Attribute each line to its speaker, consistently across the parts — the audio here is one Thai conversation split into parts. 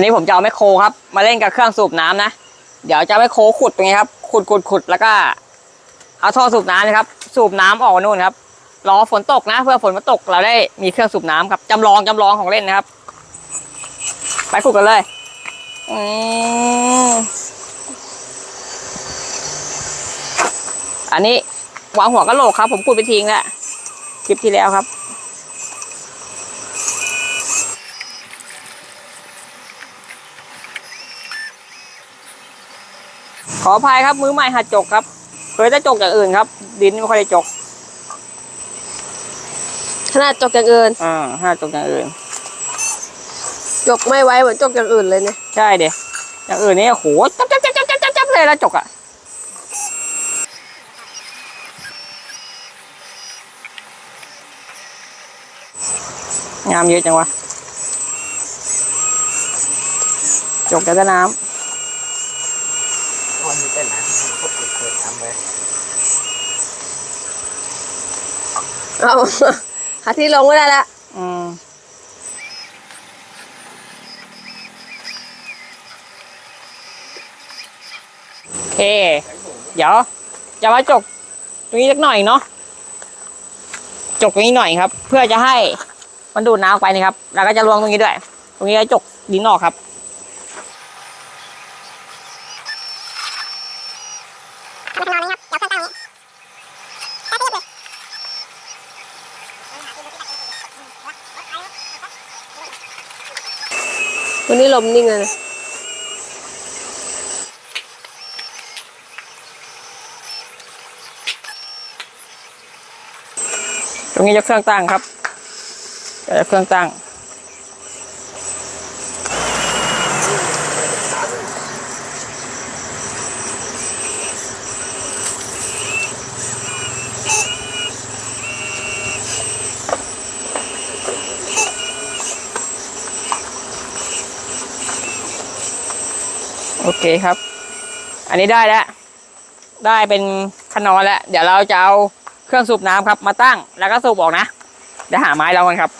Speaker 1: วันนี้ผมจะเอาแมคโครครับ มาเล่นกับเครื่องสูบน้ำนะ เดี๋ยวจะแมคโครขุดตรงนี้ครับ ขุดขุดขุดแล้วก็ เอาท่อสูบน้ำนะครับ สูบน้ำออกนู่นครับ รอฝนตกนะ เพื่อฝนมาตกเราได้มีเครื่องสูบน้ำครับจำลองจำลองของเล่นนะครับ ไปขุดกันเลยอืมอันนี้วางหัวกะโหลกครับ ผมขุดไปทิ้งแล้วคลิปที่แล้วครับ ขออภัยครับมือใหม่หัดจกครับ เคยจะจกอย่างอื่นครับ ดินไม่ค่อยได้จก
Speaker 2: ขนาดจกอย่างอื่น
Speaker 1: อ่าถ้าจกอย่างอื่น
Speaker 2: จกไม่ไว้เหมือนจกอย่างอื่นเลยเนี่ย
Speaker 1: ใช่เดี๋ยอย่างอื่นนี่โอ้โหจับจับจับจับจับจับจับเลยแล้วจกอะงามเยอะจังวะจกแต่น้
Speaker 3: วันนี้ เป็นนะก็เปิดเปิดทำไว้
Speaker 2: เอาหาที่ลงไม่ได้ละ
Speaker 1: อืมโอเค เดี๋ยวจะมาจกตรงนี้สักหน่อยเนาะจกตรงนี้หน่อยครับ เพื่อจะให้มันดูดน้ำออกไปนะครับ แล้วก็จะลวงตรงนี้ด้วย ตรงนี้จะจกดินออกครับ
Speaker 2: วันนี้ลมนิ่งเลยนะ
Speaker 1: ตรงนี้จะเครื่องตั้งครับยกเครื่องตั้ง โอเคครับ อันนี้ได้แล้ว ได้เป็นขนอนแล้ว เดี๋ยวเราจะเอาเครื่องสูบน้ำครับ มาตั้งแล้วก็สูบออกนะเดี๋ยวหาไม้เรากันครับ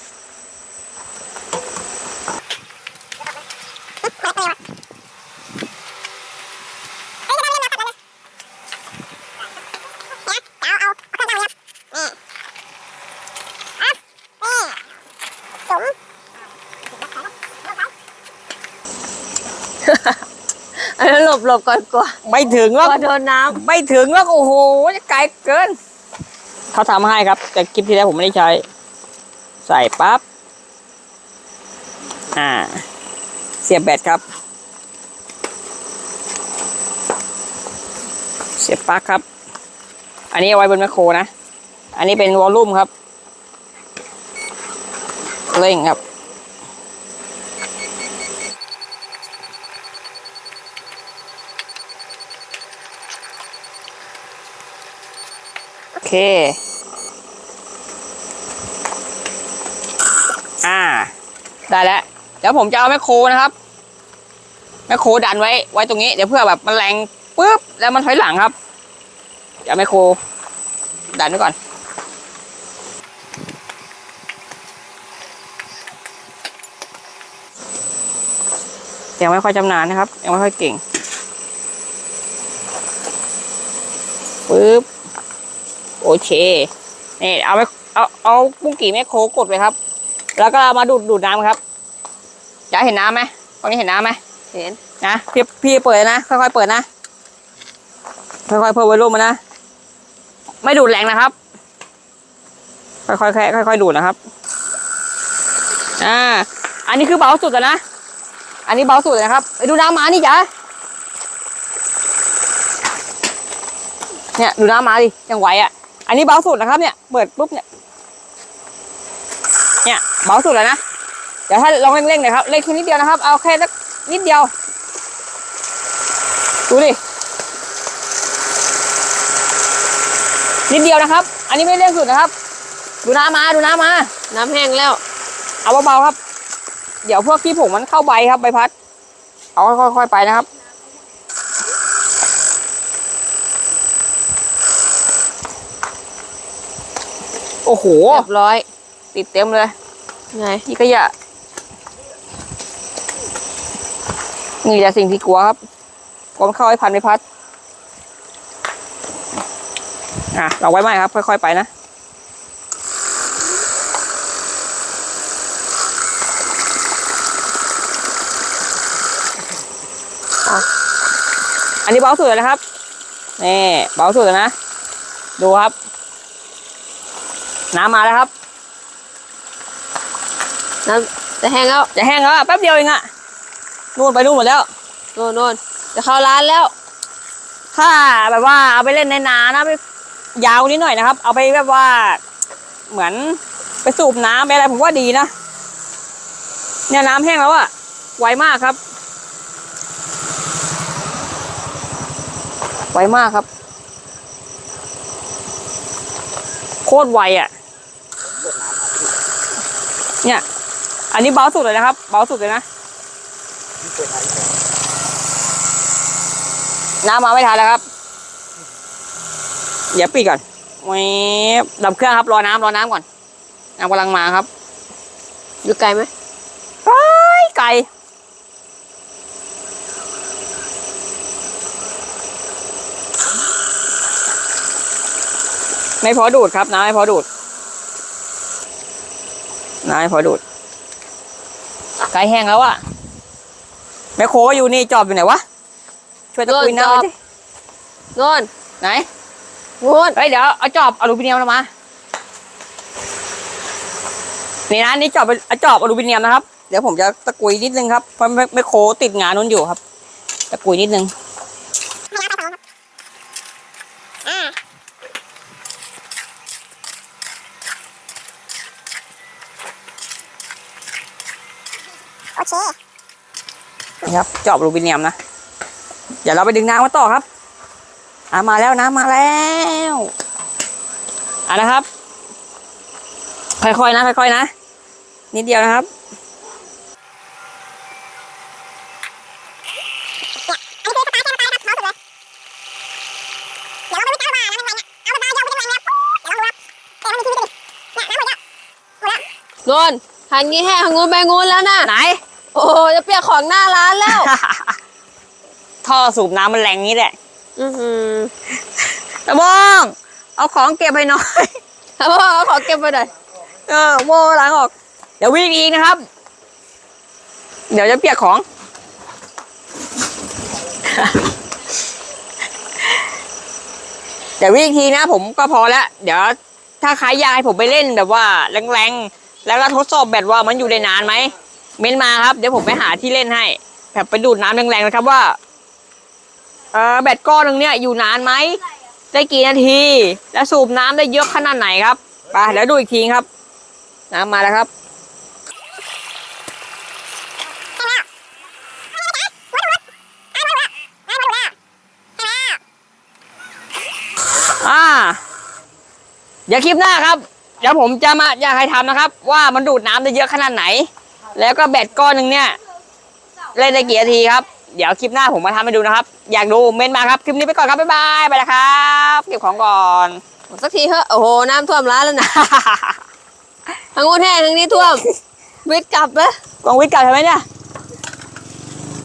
Speaker 2: อันนั้นหลบหลบก่อนกลัว
Speaker 1: ไม่ถึง
Speaker 2: ก
Speaker 1: แล้ว
Speaker 2: ลัวโดนน้
Speaker 1: ไม่ถึงแล้วโอ้โหจะไกลเกิน เขาทำให้ครับ แต่คลิปที่แล้วผมไม่ได้ใช้ ใส่ปั๊บอ่า เสียบแบตครับ เสียบปลั๊กครับ อันนี้เอาไว้บนแมคโครนะ อันนี้เป็นวอลลุ่มครับ เร่งครับ เคอ่า ได้แล้วเดี๋ยวผมจะเอาแมคโครนะครับแมคโครดันไว้ไว้ตรงนี้เดี๋ยวเพื่อแบบมันแรงปุ๊บแล้วมันถอยหลังครับเดี๋ยวแมคโครดันไว้ก่อนยังไม่ค่อยจำนานนะครับ ยังไม่ค่อยเก่งปึ๊บ เค นี่เอาไปเอาเอาปุ้งกี่แม่โคกดไปครับ แล้วก็เอามาดูดดูดน้ำครับจะเห็นน้ำไหมตรงนี้เห็นน้ำไหมำ
Speaker 2: เห็น
Speaker 1: นะพี่พี่เปิดนะค่อยๆเปิดนะค่อยๆเพิ่มวอลลุ่มมานะไม่ดูดแรงนะครับ ค่อยๆแค่ค่อยๆดูดนะครับอ่าอันนี้คือเบาสุดแล้วนะอันนี้เบาสุดเลยนะครับไปดูน้ำหมานี่จ้ะเนี่ยดูน้ำหมาดิยังไหวอะ อันนี้เบาสุดนะครับเนี่ย เปิดปุ๊บเนี่ย เนี่ยเบาสุดแล้วนะ เดี๋ยวถ้าลองเร่งๆหน่อยครับ เร่งแค่นิดเดียวนะครับ เอาแค่สักนิดเดียว ดูดิ นิดเดียวนะครับ อันนี้ไม่เร่งสุดนะครับ ดูน้ำมาดูน้ำมา
Speaker 2: น้ำแห้งแล้ว
Speaker 1: เอาเบาๆครับ เดี๋ยวพวกที่ผงมันเข้าใบครับใบพัด เอาค่อยๆไปนะครับ โอ้โห
Speaker 2: เรียบร้อย
Speaker 1: ติดเต็มเลย
Speaker 2: ไง
Speaker 1: นี่ขยะมีแต่สิ่งที่กลัวครับกลัวมันเข้าไอ้พันไม่พัด อะเราไว้ไหมครับ ค่อย ๆ ไปนะ
Speaker 2: อะ
Speaker 1: อันนี้เบาสุดเลยนะครับ นี่เบาสุดเลยนะ ดูครับ น้ำมาแล้วครับ
Speaker 2: น้ำจะแห้งแล้ว
Speaker 1: จะแห้งแล้วอะแป๊บเดียวเองอะนู่นไปนู่นหมดแล้ว
Speaker 2: โน่นโน่นจะเข้าร้านแล้ว
Speaker 1: ถ้าแบบว่าเอาไปเล่นในนานะไปยาวนิดหน่อยนะครับ เอาไปแบบว่า เหมือนไปสูบน้ำไปอะไรผมว่าดีนะเนี่ยน้ำแห้งแล้วอะไวมากครับ ไวมากครับ โคตรไวอะเนี่ย อันนี้เบาสุดเลยนะครับ เบาสุดเลยนะน้ำมาไม่ทันแล้วครับ เดี๋ยวปิดก่อนแวบดับเครื่องครับ รอน้ำรอน้ำก่อนน้ำกำลังมาครับ
Speaker 2: อยู่ไกลไหม
Speaker 1: ไกลไกลไม่พอดูดครับน้ำไม่พอดูดน้ำไม่พอดูด ไกลแห้งแล้วอะแม่โคอยู่นี่จอบอยู่ไหนวะ ช่วยตะกุยน้ำหน่อยสิ
Speaker 2: โน่น
Speaker 1: ไหน
Speaker 2: โน่น
Speaker 1: เฮ้ยเดี๋ยวเอาจอบอลูมิเนียมมา นี่นะนี่จอบเป็นเอาจอบอลูมิเนียมนะครับ เดี๋ยวผมจะตะกุยนิดนึงครับเพราะไม่ไม่โคติดงานนู้นอยู่ครับ ตะกุยนิดนึง
Speaker 2: โอเค
Speaker 1: นี่ครับจอบอลูมิเนียมนะ เดี๋ยวเราไปดึงน้ำมาต่อครับอ่ามาแล้วน้ำมาแล้วอ่านะครับ ค่อยๆนะค่อยๆนะ นิดเดียวนะครับ
Speaker 2: โน่นทางนี้แห้งทางนู้นไปงูนแล้วนะ
Speaker 1: ไหน
Speaker 2: โอ้จะเปียกของหน้าร้านแล้ว
Speaker 1: ท่อสูบน้ำมันแรงนี้แหละ
Speaker 2: อือหือ
Speaker 1: ตะบองเอาของเก็บไปหน่อย
Speaker 2: ครับพ่อเอาขอเก็บไปหน่อย
Speaker 1: เออโม่ล้างออก เดี๋ยววิ่งอีกนะครับ เดี๋ยวจะเปียกของ เดี๋ยววิ่งอีกทีนะผมก็พอแล้ว เดี๋ยวถ้าใครอยากให้ผมไปเล่นแบบว่าแรงๆ แล้วก็ทดสอบแบตว่ามันอยู่ได้นานไหม เม้นมาครับ เดี๋ยวผมไปหาที่เล่นให้แบบไปดูดน้ำแรงๆนะครับว่า เออแบตก้อนหนึ่งเนี่ยอยู่นานไหม ได้กี่นาที แล้วสูบน้ำได้เยอะขนาดไหนครับไปเดี๋ยวดูอีกทีครับ น้ำมาแล้วครับอ่าเดี๋ยวคลิปหน้าครับ เดี๋ยวผมจะมาอยากให้ทำนะครับ ว่ามันดูดน้ำได้เยอะขนาดไหน แล้วก็แบตก้อนหนึ่งเนี่ยเล่นได้กี่นาทีครับ เดี๋ยวคลิปหน้าผมมาทำให้ดูนะครับ อยากดูเม้นมาครับ คลิปนี้ไปก่อนครับ บ๊ายบาย ไปแล้วครับ เก็บของก่อน
Speaker 2: สักทีเถอะโอ้โห น้ำท่วมร้านแล้วนะทางนู้นแห้งทางนี้ท่วม วิทย์กลับเลย
Speaker 1: กองวิทย์เก่าใช่ไหมเนี่ย